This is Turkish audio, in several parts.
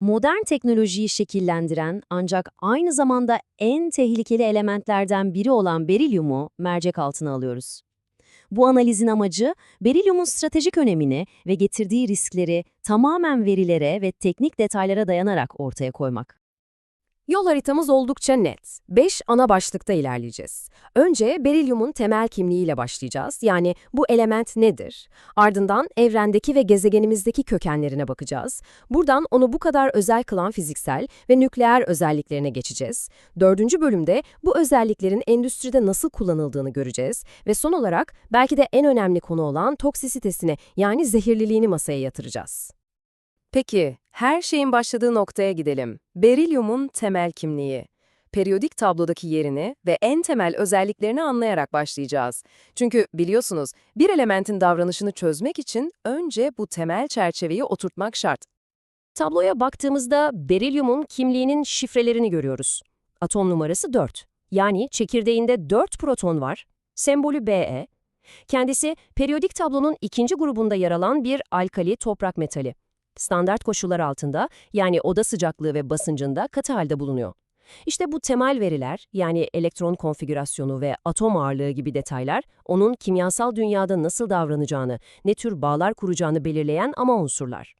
Modern teknolojiyi şekillendiren ancak aynı zamanda en tehlikeli elementlerden biri olan berilyumu mercek altına alıyoruz. Bu analizin amacı, berilyumun stratejik önemini ve getirdiği riskleri tamamen verilere ve teknik detaylara dayanarak ortaya koymak. Yol haritamız oldukça net. 5 ana başlıkta ilerleyeceğiz. Önce berilyumun temel kimliğiyle başlayacağız. Yani bu element nedir? Ardından evrendeki ve gezegenimizdeki kökenlerine bakacağız. Buradan onu bu kadar özel kılan fiziksel ve nükleer özelliklerine geçeceğiz. Dördüncü bölümde bu özelliklerin endüstride nasıl kullanıldığını göreceğiz. Ve son olarak belki de en önemli konu olan toksisitesini yani zehirliliğini masaya yatıracağız. Peki, her şeyin başladığı noktaya gidelim. Berilyumun temel kimliği. Periyodik tablodaki yerini ve en temel özelliklerini anlayarak başlayacağız. Çünkü biliyorsunuz, bir elementin davranışını çözmek için önce bu temel çerçeveyi oturtmak şart. Tabloya baktığımızda berilyumun kimliğinin şifrelerini görüyoruz. Atom numarası 4. Yani çekirdeğinde 4 proton var. Sembolü Be. Kendisi periyodik tablonun ikinci grubunda yer alan bir alkali toprak metali standart koşullar altında yani oda sıcaklığı ve basıncında katı halde bulunuyor. İşte bu temel veriler yani elektron konfigürasyonu ve atom ağırlığı gibi detaylar onun kimyasal dünyada nasıl davranacağını, ne tür bağlar kuracağını belirleyen ama unsurlar.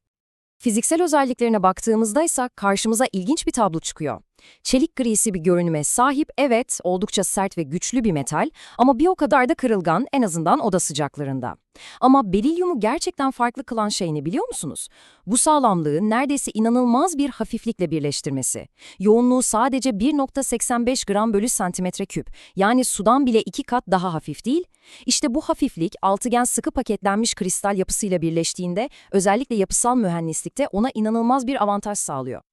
Fiziksel özelliklerine baktığımızda ise karşımıza ilginç bir tablo çıkıyor. Çelik grisi bir görünüme sahip, evet oldukça sert ve güçlü bir metal ama bir o kadar da kırılgan en azından oda sıcaklarında. Ama berilyumu gerçekten farklı kılan şey ne biliyor musunuz? Bu sağlamlığı neredeyse inanılmaz bir hafiflikle birleştirmesi. Yoğunluğu sadece 1.85 gram bölü santimetre küp, yani sudan bile iki kat daha hafif değil. İşte bu hafiflik altıgen sıkı paketlenmiş kristal yapısıyla birleştiğinde özellikle yapısal mühendislikte ona inanılmaz bir avantaj sağlıyor.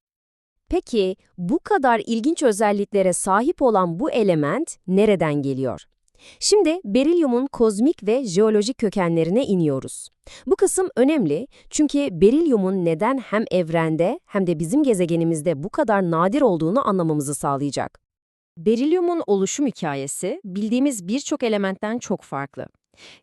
Peki bu kadar ilginç özelliklere sahip olan bu element nereden geliyor? Şimdi berilyumun kozmik ve jeolojik kökenlerine iniyoruz. Bu kısım önemli çünkü berilyumun neden hem evrende hem de bizim gezegenimizde bu kadar nadir olduğunu anlamamızı sağlayacak. Berilyumun oluşum hikayesi bildiğimiz birçok elementten çok farklı.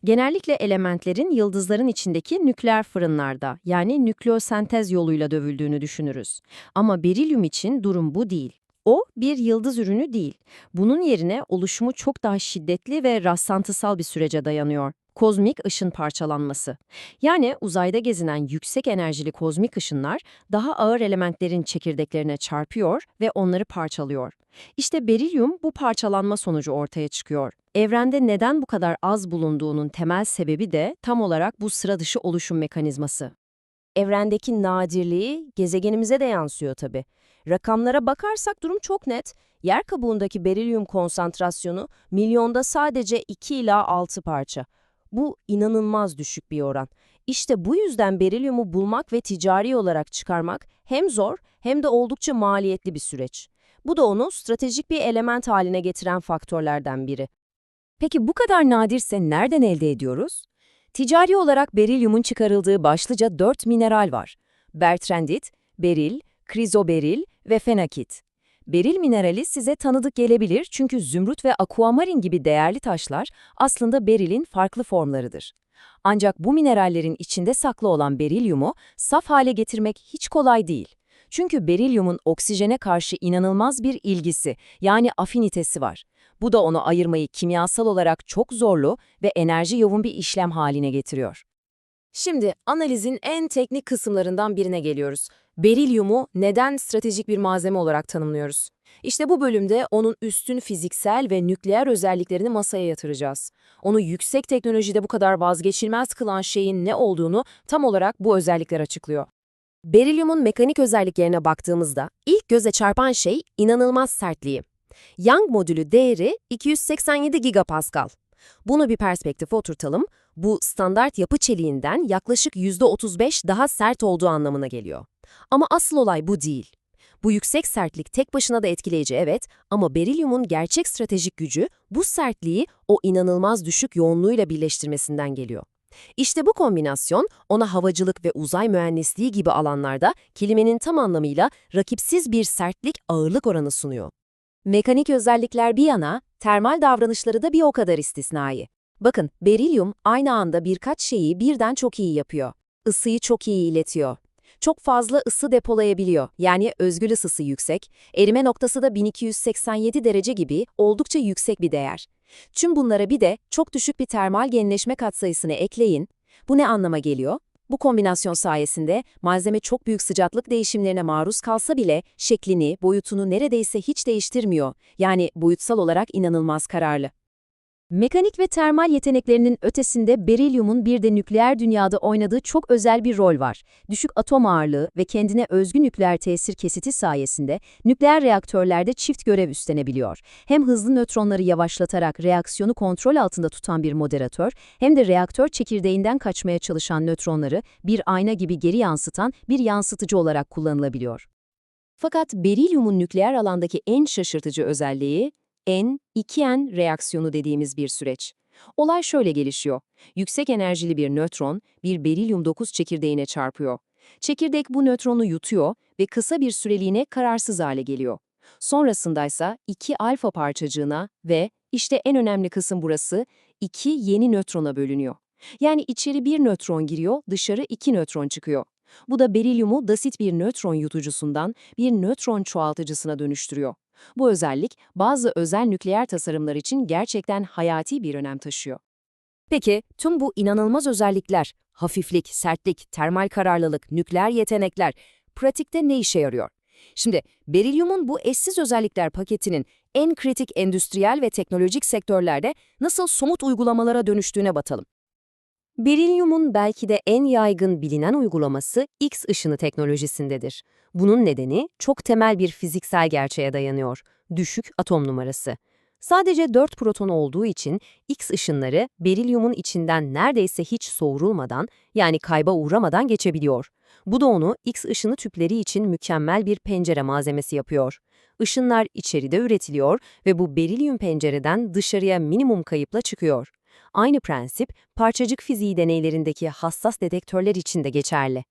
Genellikle elementlerin yıldızların içindeki nükleer fırınlarda yani nükleosentez yoluyla dövüldüğünü düşünürüz. Ama berilyum için durum bu değil. O bir yıldız ürünü değil. Bunun yerine oluşumu çok daha şiddetli ve rastlantısal bir sürece dayanıyor. Kozmik ışın parçalanması. Yani uzayda gezinen yüksek enerjili kozmik ışınlar daha ağır elementlerin çekirdeklerine çarpıyor ve onları parçalıyor. İşte berilyum bu parçalanma sonucu ortaya çıkıyor. Evrende neden bu kadar az bulunduğunun temel sebebi de tam olarak bu sıra dışı oluşum mekanizması. Evrendeki nadirliği gezegenimize de yansıyor tabii. Rakamlara bakarsak durum çok net. Yer kabuğundaki berilyum konsantrasyonu milyonda sadece 2 ila 6 parça. Bu inanılmaz düşük bir oran. İşte bu yüzden berilyumu bulmak ve ticari olarak çıkarmak hem zor hem de oldukça maliyetli bir süreç. Bu da onu stratejik bir element haline getiren faktörlerden biri. Peki bu kadar nadirse nereden elde ediyoruz? Ticari olarak berilyumun çıkarıldığı başlıca dört mineral var. Bertrandit, beril, krizoberil ve fenakit. Beril minerali size tanıdık gelebilir çünkü zümrüt ve akuamarin gibi değerli taşlar aslında berilin farklı formlarıdır. Ancak bu minerallerin içinde saklı olan berilyumu saf hale getirmek hiç kolay değil. Çünkü berilyumun oksijene karşı inanılmaz bir ilgisi, yani afinitesi var. Bu da onu ayırmayı kimyasal olarak çok zorlu ve enerji yoğun bir işlem haline getiriyor. Şimdi analizin en teknik kısımlarından birine geliyoruz. Berilyumu neden stratejik bir malzeme olarak tanımlıyoruz? İşte bu bölümde onun üstün fiziksel ve nükleer özelliklerini masaya yatıracağız. Onu yüksek teknolojide bu kadar vazgeçilmez kılan şeyin ne olduğunu tam olarak bu özellikler açıklıyor. Berilyumun mekanik özelliklerine baktığımızda ilk göze çarpan şey inanılmaz sertliği. Young modülü değeri 287 gigapascal. Bunu bir perspektife oturtalım. Bu standart yapı çeliğinden yaklaşık %35 daha sert olduğu anlamına geliyor. Ama asıl olay bu değil. Bu yüksek sertlik tek başına da etkileyici evet ama berilyumun gerçek stratejik gücü bu sertliği o inanılmaz düşük yoğunluğuyla birleştirmesinden geliyor. İşte bu kombinasyon ona havacılık ve uzay mühendisliği gibi alanlarda kelimenin tam anlamıyla rakipsiz bir sertlik ağırlık oranı sunuyor. Mekanik özellikler bir yana, termal davranışları da bir o kadar istisnai. Bakın, berilyum aynı anda birkaç şeyi birden çok iyi yapıyor. Isıyı çok iyi iletiyor. çok fazla ısı depolayabiliyor. Yani özgül ısısı yüksek, erime noktası da 1287 derece gibi oldukça yüksek bir değer. Tüm bunlara bir de çok düşük bir termal genleşme katsayısını ekleyin. Bu ne anlama geliyor? Bu kombinasyon sayesinde malzeme çok büyük sıcaklık değişimlerine maruz kalsa bile şeklini, boyutunu neredeyse hiç değiştirmiyor. Yani boyutsal olarak inanılmaz kararlı. Mekanik ve termal yeteneklerinin ötesinde berilyumun bir de nükleer dünyada oynadığı çok özel bir rol var. Düşük atom ağırlığı ve kendine özgü nükleer tesir kesiti sayesinde nükleer reaktörlerde çift görev üstlenebiliyor. Hem hızlı nötronları yavaşlatarak reaksiyonu kontrol altında tutan bir moderatör, hem de reaktör çekirdeğinden kaçmaya çalışan nötronları bir ayna gibi geri yansıtan bir yansıtıcı olarak kullanılabiliyor. Fakat berilyumun nükleer alandaki en şaşırtıcı özelliği N2N reaksiyonu dediğimiz bir süreç. Olay şöyle gelişiyor. Yüksek enerjili bir nötron bir berilyum 9 çekirdeğine çarpıyor. Çekirdek bu nötronu yutuyor ve kısa bir süreliğine kararsız hale geliyor. Sonrasındaysa iki alfa parçacığına ve işte en önemli kısım burası iki yeni nötrona bölünüyor. Yani içeri bir nötron giriyor, dışarı iki nötron çıkıyor. Bu da berilyumu dasit bir nötron yutucusundan bir nötron çoğaltıcısına dönüştürüyor. Bu özellik bazı özel nükleer tasarımlar için gerçekten hayati bir önem taşıyor. Peki tüm bu inanılmaz özellikler, hafiflik, sertlik, termal kararlılık, nükleer yetenekler pratikte ne işe yarıyor? Şimdi berilyumun bu eşsiz özellikler paketinin en kritik endüstriyel ve teknolojik sektörlerde nasıl somut uygulamalara dönüştüğüne bakalım. Berilyumun belki de en yaygın bilinen uygulaması X ışını teknolojisindedir. Bunun nedeni çok temel bir fiziksel gerçeğe dayanıyor. Düşük atom numarası. Sadece 4 proton olduğu için X ışınları berilyumun içinden neredeyse hiç soğurulmadan yani kayba uğramadan geçebiliyor. Bu da onu X ışını tüpleri için mükemmel bir pencere malzemesi yapıyor. Işınlar içeride üretiliyor ve bu berilyum pencereden dışarıya minimum kayıpla çıkıyor. Aynı prensip parçacık fiziği deneylerindeki hassas dedektörler için de geçerli.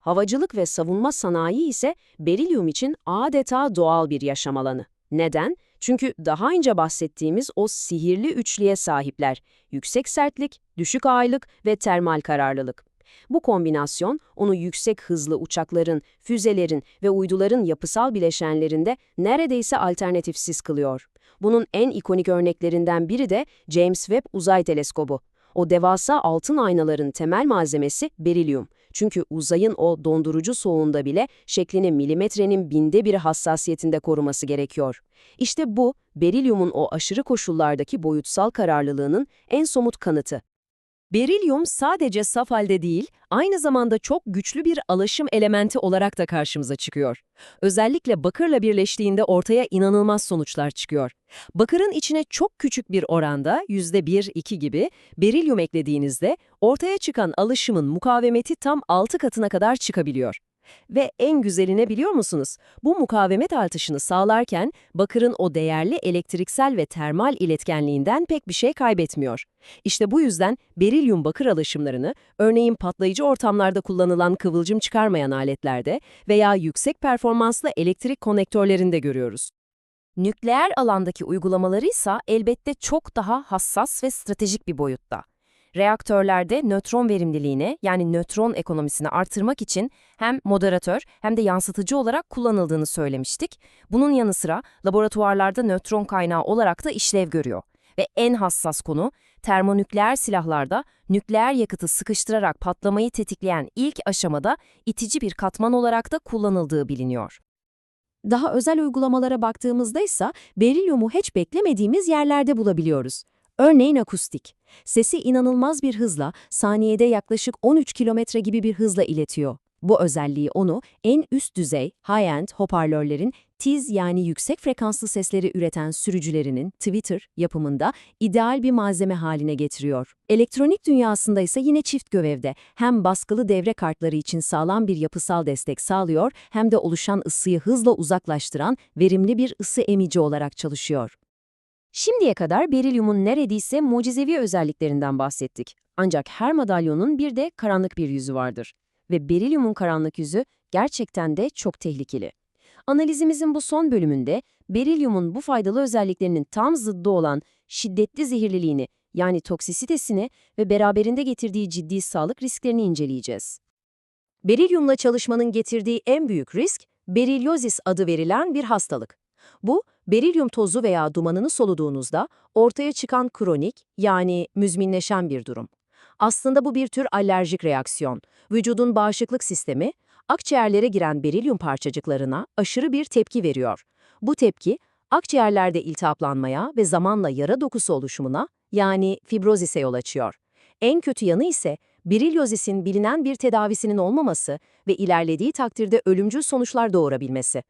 Havacılık ve savunma sanayi ise berilyum için adeta doğal bir yaşam alanı. Neden? Çünkü daha önce bahsettiğimiz o sihirli üçlüye sahipler. Yüksek sertlik, düşük ağırlık ve termal kararlılık. Bu kombinasyon onu yüksek hızlı uçakların, füzelerin ve uyduların yapısal bileşenlerinde neredeyse alternatifsiz kılıyor. Bunun en ikonik örneklerinden biri de James Webb Uzay Teleskobu. O devasa altın aynaların temel malzemesi berilyum. Çünkü uzayın o dondurucu soğuğunda bile şeklini milimetrenin binde bir hassasiyetinde koruması gerekiyor. İşte bu, berilyumun o aşırı koşullardaki boyutsal kararlılığının en somut kanıtı. Berilyum sadece saf halde değil, aynı zamanda çok güçlü bir alaşım elementi olarak da karşımıza çıkıyor. Özellikle bakırla birleştiğinde ortaya inanılmaz sonuçlar çıkıyor. Bakırın içine çok küçük bir oranda %1-2 gibi berilyum eklediğinizde ortaya çıkan alaşımın mukavemeti tam 6 katına kadar çıkabiliyor. Ve en güzeline biliyor musunuz? Bu mukavemet artışını sağlarken bakırın o değerli elektriksel ve termal iletkenliğinden pek bir şey kaybetmiyor. İşte bu yüzden berilyum bakır alaşımlarını örneğin patlayıcı ortamlarda kullanılan kıvılcım çıkarmayan aletlerde veya yüksek performanslı elektrik konektörlerinde görüyoruz. Nükleer alandaki uygulamaları ise elbette çok daha hassas ve stratejik bir boyutta. Reaktörlerde nötron verimliliğini yani nötron ekonomisini artırmak için hem moderatör hem de yansıtıcı olarak kullanıldığını söylemiştik. Bunun yanı sıra laboratuvarlarda nötron kaynağı olarak da işlev görüyor. Ve en hassas konu termonükleer silahlarda nükleer yakıtı sıkıştırarak patlamayı tetikleyen ilk aşamada itici bir katman olarak da kullanıldığı biliniyor. Daha özel uygulamalara baktığımızda ise berilyumu hiç beklemediğimiz yerlerde bulabiliyoruz. Örneğin akustik. Sesi inanılmaz bir hızla, saniyede yaklaşık 13 kilometre gibi bir hızla iletiyor. Bu özelliği onu en üst düzey, high-end hoparlörlerin tiz yani yüksek frekanslı sesleri üreten sürücülerinin Twitter yapımında ideal bir malzeme haline getiriyor. Elektronik dünyasında ise yine çift gövevde hem baskılı devre kartları için sağlam bir yapısal destek sağlıyor hem de oluşan ısıyı hızla uzaklaştıran verimli bir ısı emici olarak çalışıyor. Şimdiye kadar berilyumun neredeyse mucizevi özelliklerinden bahsettik. Ancak her madalyonun bir de karanlık bir yüzü vardır. Ve berilyumun karanlık yüzü gerçekten de çok tehlikeli. Analizimizin bu son bölümünde berilyumun bu faydalı özelliklerinin tam zıddı olan şiddetli zehirliliğini yani toksisitesini ve beraberinde getirdiği ciddi sağlık risklerini inceleyeceğiz. Berilyumla çalışmanın getirdiği en büyük risk, berilyozis adı verilen bir hastalık. Bu, berilyum tozu veya dumanını soluduğunuzda ortaya çıkan kronik, yani müzminleşen bir durum. Aslında bu bir tür alerjik reaksiyon. Vücudun bağışıklık sistemi, akciğerlere giren berilyum parçacıklarına aşırı bir tepki veriyor. Bu tepki, akciğerlerde iltihaplanmaya ve zamanla yara dokusu oluşumuna, yani fibrozise yol açıyor. En kötü yanı ise berilyozis'in bilinen bir tedavisinin olmaması ve ilerlediği takdirde ölümcül sonuçlar doğurabilmesi.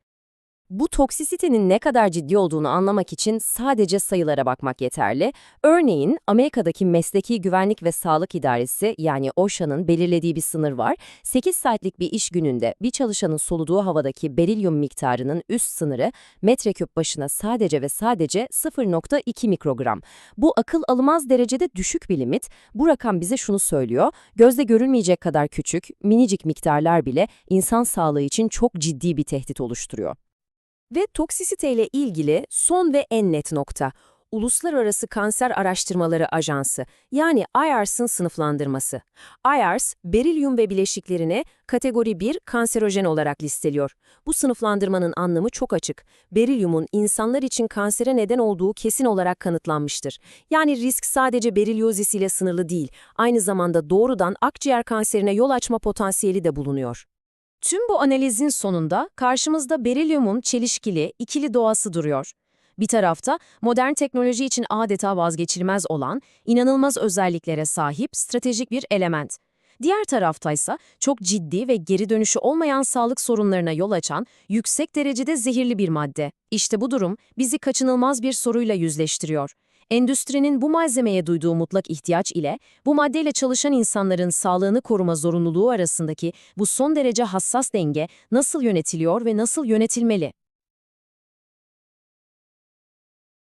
Bu toksisitenin ne kadar ciddi olduğunu anlamak için sadece sayılara bakmak yeterli. Örneğin Amerika'daki Mesleki Güvenlik ve Sağlık İdaresi yani OSHA'nın belirlediği bir sınır var. 8 saatlik bir iş gününde bir çalışanın soluduğu havadaki berilyum miktarının üst sınırı metreküp başına sadece ve sadece 0.2 mikrogram. Bu akıl almaz derecede düşük bir limit. Bu rakam bize şunu söylüyor. Gözde görülmeyecek kadar küçük, minicik miktarlar bile insan sağlığı için çok ciddi bir tehdit oluşturuyor. Ve toksisiteyle ilgili son ve en net nokta, Uluslararası Kanser Araştırmaları Ajansı yani IARS'ın sınıflandırması. IARS, berilyum ve bileşiklerini kategori 1 kanserojen olarak listeliyor. Bu sınıflandırmanın anlamı çok açık. Berilyumun insanlar için kansere neden olduğu kesin olarak kanıtlanmıştır. Yani risk sadece berilyozis ile sınırlı değil, aynı zamanda doğrudan akciğer kanserine yol açma potansiyeli de bulunuyor. Tüm bu analizin sonunda karşımızda berilyumun çelişkili, ikili doğası duruyor. Bir tarafta modern teknoloji için adeta vazgeçilmez olan, inanılmaz özelliklere sahip stratejik bir element. Diğer taraftaysa çok ciddi ve geri dönüşü olmayan sağlık sorunlarına yol açan yüksek derecede zehirli bir madde. İşte bu durum bizi kaçınılmaz bir soruyla yüzleştiriyor. Endüstrinin bu malzemeye duyduğu mutlak ihtiyaç ile bu maddeyle çalışan insanların sağlığını koruma zorunluluğu arasındaki bu son derece hassas denge nasıl yönetiliyor ve nasıl yönetilmeli?